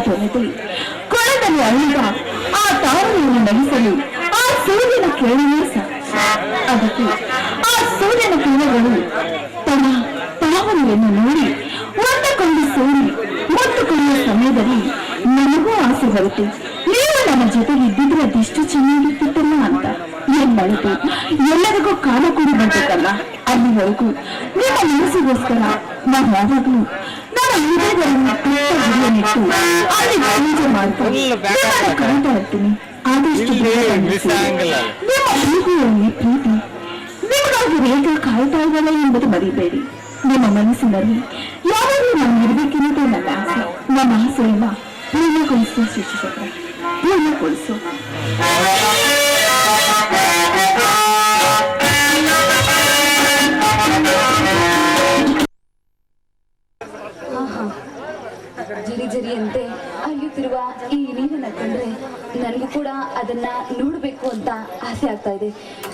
ಅದಲ್ಲದೆ ಕೊಳದಲ್ಲಿ ಅಲ್ಲಿಗ ಆ ತಾರೆಯನ್ನು ನಡೆಸಲು ಆ ಸೂರ್ಯನ ಕೇಳಿಯೇ ಅದಕ್ಕೆ ಆ ಸೂರ್ಯನ ಕಿರಣಗಳು ತನ್ನ ತಾವರೆಯನ್ನು ನೋಡಿ ಒಂದಕ್ಕೊಂದು ಸೇರಿ ಮುಟ್ಟುಕೊಳ್ಳುವ ಸಮಯದಲ್ಲಿ ನನಗೂ ಆಸೆ ಬರುತ್ತೆ ನೀವು ನನ್ನ ಜೊತೆಗೆ ಇದ್ದಿದ್ರೆ ಅದೆಷ್ಟು ಚೆನ್ನಾಗಿರ್ತಿತ್ತಲ್ಲ ಅಂತ. ಏನ್ ಮಾಡುತ್ತೆ ಎಲ್ಲರಿಗೂ ಕಾಲ ಕೂಡಿ ಬರ್ಬೇಕಲ್ಲ ಅಲ್ಲಿವರೆಗೂ ನಿಮ್ಮ ಮನಸ್ಸಿಗೋಸ್ಕರ ನಾವು ಯಾವಾಗಲೂ ನನ್ನ ಹೃದಯದಲ್ಲಿ ಪುಟ್ಟ ಗುರಿಯನ್ನಿಟ್ಟು ಅಲ್ಲಿ ಪೂಜೆ ಮಾಡ್ಕೊಂಡು ನಿಮ್ಮನ್ನ ಕಾಯ್ತಾ ಇರ್ತೀನಿ ಆದಷ್ಟು ಬೇಗ. ನಿಮ್ಮ ಪ್ರೀತಿ. ನಿಮಗಾಗಿ ರೇಖಾ ಕಾಯ್ತಾ ಇದ್ದಾಳೆ ಎಂಬುದು ಮರಿಬೇಡಿ. ನಿಮ್ಮ ಮನಸ್ಸಿನಲ್ಲಿ ಯಾವಾಗಲೂ ನಾನು ಇರಬೇಕೆನ್ನುವುದೇ ನನ್ನ ಆಸೆ. ನಮ್ಮ ಆಸೆಯನ್ನ ಪೂರ್ಣಗೊಳಿಸುವ ಶಿಕ್ಷಕರ ಪೂರ್ಣಗೊಳಿಸು ಜರಿ ಜರಿಯಂತೆ ಹರಿಯುತ್ತಿರುವ ಈ ನೀರನ್ನ ಕಂಡ್ರೆ ನನಗೂ ಕೂಡ ಅದನ್ನ ನೋಡಬೇಕು ಅಂತ ಆಸೆ ಆಗ್ತಾ ಇದೆ.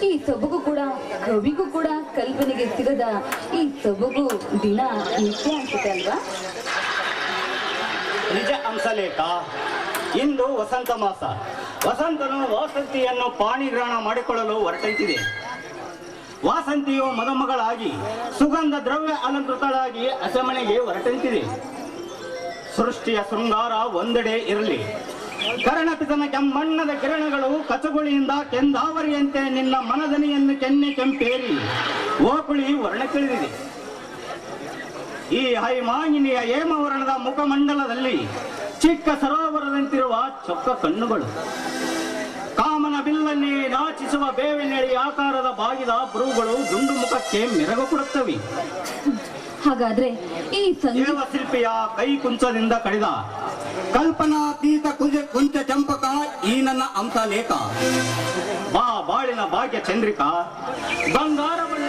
ಈ ಸೊಬಗು ಕೂಡ ಕವಿಗೂ ಕೂಡ ಕಲ್ಪನೆಗೆ ಸಿಗದ ಈ ಸೊಬಗು ದಿನ ನಿತ್ಯ ಅನ್ಸುತ್ತೆ ಅಲ್ವಾ? ನಿಜ ಅಂಶಲೇಖ ಇಂದು ವಸಂತ ಮಾಸ. ವಸಂತನು ವಾಸಂತಿಯನ್ನು ಪಾಣಿಗ್ರಹಣ ಮಾಡಿಕೊಳ್ಳಲು ಹೊರಟಂತಿದೆ. ವಾಸಂತಿಯು ಮದಮಗಳಾಗಿ ಸುಗಂಧ ದ್ರವ್ಯ ಅಲಂಕೃತಳಾಗಿ ಅಸಮನೆಗೆ ಹೊರಟಂತಿದೆ. ಸೃಷ್ಟಿಯ ಶೃಂಗಾರ ಒಂದೆಡೆ ಇರಲಿ. ಕರ್ಣಪಿತನ ಕೆಮ್ಮಣ್ಣದ ಕಿರಣಗಳು ಕಚಗುಳಿಯಿಂದ ಕೆಂದಾವರಿಯಂತೆ ನಿನ್ನ ಮನದನಿಯನ್ನು ಕೆನ್ನೆ ಕೆಂಪೇರಿ. ಓಕುಳಿ ವರ್ಣಕ್ಕಿಳಿದಿದೆ. ಈ ಹೈಮಾಂಗಿನಿಯ ಹೇಮವರ್ಣದ ಮುಖಮಂಡಲದಲ್ಲಿ ಚಿಕ್ಕ ಸರೋವರದಂತಿರುವ ಚೊಕ್ಕ ಕಣ್ಣುಗಳು. ಕಾಮನ ಬಿಲ್ಲನ್ನೇ ನಾಚಿಸುವ ಬೇವಿನೆಳಿ ಆಕಾರದ ಬಾಗಿದ ಬುರುಗಳು ದುಂಡು ಮುಖಕ್ಕೆ ಮೆರಗು ಕೊಡುತ್ತವೆ. ಹಾಗಾದ್ರೆ ಈ ಸಂಗೀತ ಶಿಲ್ಪಿಯ ಕೈ ಕುಂಚದಿಂದ ಕಡಿದ. ಕಲ್ಪನಾತೀತ ಕುಜ ಕುಂಚ ಚಂಪಕ, ಈ ನನ್ನ ಅಂಶ ಲೇಖ. ಬಾ, ಬಾಳಿನ ಭಾಗ್ಯ ಚಂದ್ರಿಕಾ. ಬಂಗಾರ ಬಣ್ಣದ